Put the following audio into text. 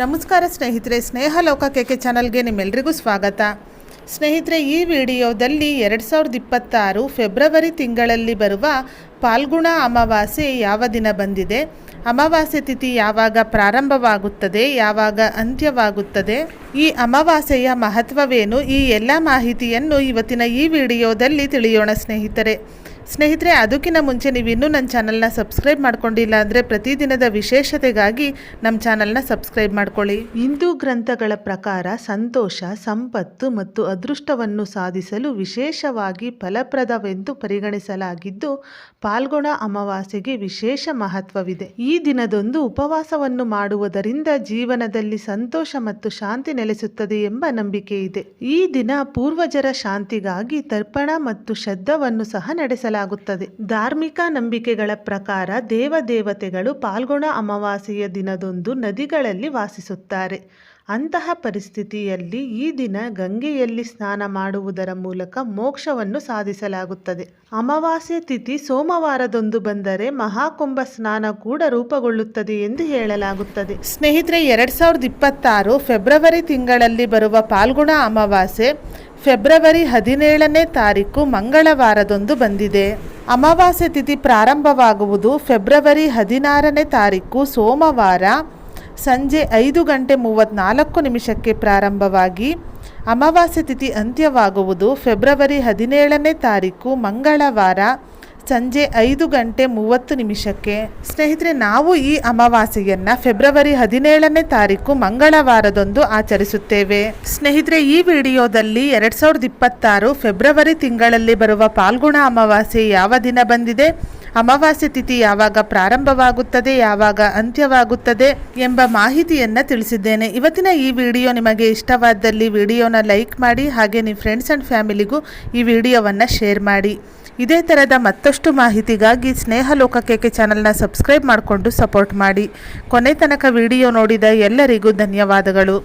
ನಮಸ್ಕಾರ ಸ್ನೇಹಿತರೆ ಸ್ನೇಹ ಲೋಕ ಕೆಕೆ ಚಾನಲ್ಗೆ ನಿಮ್ಮೆಲ್ರಿಗೂ ಸ್ವಾಗತ. ಸ್ನೇಹಿತರೆ, ಈ ವಿಡಿಯೋದಲ್ಲಿ ಎರಡು ಸಾವಿರದ ಇಪ್ಪತ್ತಾರು ಫೆಬ್ರವರಿ ತಿಂಗಳಲ್ಲಿ ಬರುವ ಪಾಲ್ಗುಣ ಅಮಾವಾಸ್ಯೆ ಯಾವ ದಿನ ಬಂದಿದೆ, ಅಮಾವಾಸ್ಯೆ ತಿಥಿ ಯಾವಾಗ ಪ್ರಾರಂಭವಾಗುತ್ತದೆ, ಯಾವಾಗ ಅಂತ್ಯವಾಗುತ್ತದೆ, ಈ ಅಮಾವಾಸ್ಯೆಯ ಮಹತ್ವವೇನು, ಈ ಎಲ್ಲ ಮಾಹಿತಿಯನ್ನು ಇವತ್ತಿನ ಈ ವಿಡಿಯೋದಲ್ಲಿ ತಿಳಿಯೋಣ ಸ್ನೇಹಿತರೆ. ಸ್ನೇಹಿತರೆ, ಅದಕ್ಕಿಂತ ಮುಂಚೆ ನೀವು ಇನ್ನೂ ನನ್ನ ಚಾನಲ್ನ ಸಬ್ಸ್ಕ್ರೈಬ್ ಮಾಡ್ಕೊಂಡಿಲ್ಲ ಅಂದರೆ ಪ್ರತಿದಿನದ ವಿಶೇಷತೆಗಾಗಿ ನಮ್ಮ ಚಾನಲ್ನ ಸಬ್ಸ್ಕ್ರೈಬ್ ಮಾಡ್ಕೊಳ್ಳಿ. ಹಿಂದೂ ಗ್ರಂಥಗಳ ಪ್ರಕಾರ ಸಂತೋಷ, ಸಂಪತ್ತು ಮತ್ತು ಅದೃಷ್ಟವನ್ನು ಸಾಧಿಸಲು ವಿಶೇಷವಾಗಿ ಫಲಪ್ರದವೆಂದು ಪರಿಗಣಿಸಲಾಗಿದ್ದು, ಪಾಲ್ಗೊಣ ಅಮಾವಾಸ್ಯೆಗೆ ವಿಶೇಷ ಮಹತ್ವವಿದೆ. ಈ ದಿನದೊಂದು ಉಪವಾಸವನ್ನು ಮಾಡುವುದರಿಂದ ಜೀವನದಲ್ಲಿ ಸಂತೋಷ ಮತ್ತು ಶಾಂತಿ ನೆಲೆಸುತ್ತದೆ ಎಂಬ ನಂಬಿಕೆ ಇದೆ. ಈ ದಿನ ಪೂರ್ವಜರ ಶಾಂತಿಗಾಗಿ ತರ್ಪಣ ಮತ್ತು ಶ್ರದ್ಧವನ್ನು ಸಹ ನಡೆಸಲಾಗುತ್ತದೆ ಧಾರ್ಮಿಕ ನಂಬಿಕೆಗಳ ಪ್ರಕಾರ ದೇವದೇವತೆಗಳು ಪಾಲ್ಗೊಣ ಅಮಾವಾಸ್ಯೆಯ ದಿನದಂದು ನದಿಗಳಲ್ಲಿ ವಾಸಿಸುತ್ತಾರೆ. ಅಂತಹ ಪರಿಸ್ಥಿತಿಯಲ್ಲಿ ಈ ದಿನ ಗಂಗೆಯಲ್ಲಿ ಸ್ನಾನ ಮಾಡುವುದರ ಮೂಲಕ ಮೋಕ್ಷವನ್ನು ಸಾಧಿಸಲಾಗುತ್ತದೆ. ಅಮಾವಾಸ್ಯೆ ತಿಥಿ ಸೋಮವಾರದೊಂದು ಬಂದರೆ ಮಹಾಕುಂಭ ಸ್ನಾನ ಕೂಡ ರೂಪುಗೊಳ್ಳುತ್ತದೆ ಎಂದು ಹೇಳಲಾಗುತ್ತದೆ. ಸ್ನೇಹಿತರೆ, ಎರಡ್ ಸಾವಿರದ ಇಪ್ಪತ್ತಾರು ಫೆಬ್ರವರಿ ತಿಂಗಳಲ್ಲಿ ಬರುವ ಪಾಲ್ಗುಣ ಅಮಾವಾಸ್ಯೆ ಫೆಬ್ರವರಿ ಹದಿನೇಳನೇ ತಾರೀಕು ಮಂಗಳವಾರದೊಂದು ಬಂದಿದೆ. ಅಮಾವಾಸ್ಯೆ ತಿಥಿ ಪ್ರಾರಂಭವಾಗುವುದು ಫೆಬ್ರವರಿ ಹದಿನಾರನೇ ತಾರೀಕು ಸೋಮವಾರ. ಸಂಜೆ ಐದು ಗಂಟೆ ಮೂವತ್ತ್ನಾಲ್ಕು ನಿಮಿಷಕ್ಕೆ ಪ್ರಾರಂಭವಾಗಿ ಅಮಾವಾಸ್ಯ ತಿಥಿ ಅಂತ್ಯವಾಗುವುದು ಫೆಬ್ರವರಿ ಹದಿನೇಳನೇ ತಾರೀಕು ಮಂಗಳವಾರ ಸಂಜೆ ಐದು ಗಂಟೆ ಮೂವತ್ತು ನಿಮಿಷಕ್ಕೆ. ಸ್ನೇಹಿತರೆ, ನಾವು ಈ ಅಮಾವಾಸ್ಯೆಯನ್ನು ಫೆಬ್ರವರಿ ಹದಿನೇಳನೇ ತಾರೀಕು ಮಂಗಳವಾರದಂದು ಆಚರಿಸುತ್ತೇವೆ. ಸ್ನೇಹಿತರೆ, ಈ ವಿಡಿಯೋದಲ್ಲಿ ಎರಡು ಸಾವಿರದ ಇಪ್ಪತ್ತಾರು ಫೆಬ್ರವರಿ ತಿಂಗಳಲ್ಲಿ ಬರುವ ಪಾಲ್ಗುಣ ಅಮಾವಾಸ್ಯೆ ಯಾವ ದಿನ ಬಂದಿದೆ? ಅಮಾವಾಸ್ಯೆ ತಿಥಿ ಯಾವಾಗ ಪ್ರಾರಂಭವಾಗುತ್ತದೆ, ಯಾವಾಗ ಅಂತ್ಯವಾಗುತ್ತದೆ ಎಂಬ ಮಾಹಿತಿಯನ್ನು ತಿಳಿಸಿದ್ದೇನೆ. ಇವತ್ತಿನ ಈ ವಿಡಿಯೋ ನಿಮಗೆ ಇಷ್ಟವಾದಲ್ಲಿ ವಿಡಿಯೋನ ಲೈಕ್ ಮಾಡಿ, ಹಾಗೆ ನಿಮ್ಮ ಫ್ರೆಂಡ್ಸ್ ಆ್ಯಂಡ್ ಫ್ಯಾಮಿಲಿಗೂ ಈ ವಿಡಿಯೋವನ್ನು ಶೇರ್ ಮಾಡಿ. ಇದೇ ಥರದ ಮತ್ತಷ್ಟು ಮಾಹಿತಿಗಾಗಿ ಸ್ನೇಹ ಲೋಕ ಕೆಕೆ ಚಾನಲ್ನ ಸಬ್ಸ್ಕ್ರೈಬ್ ಮಾಡಿಕೊಂಡು ಸಪೋರ್ಟ್ ಮಾಡಿ. ಕೊನೆ ತನಕ ವಿಡಿಯೋ ನೋಡಿದ ಎಲ್ಲರಿಗೂ ಧನ್ಯವಾದಗಳು.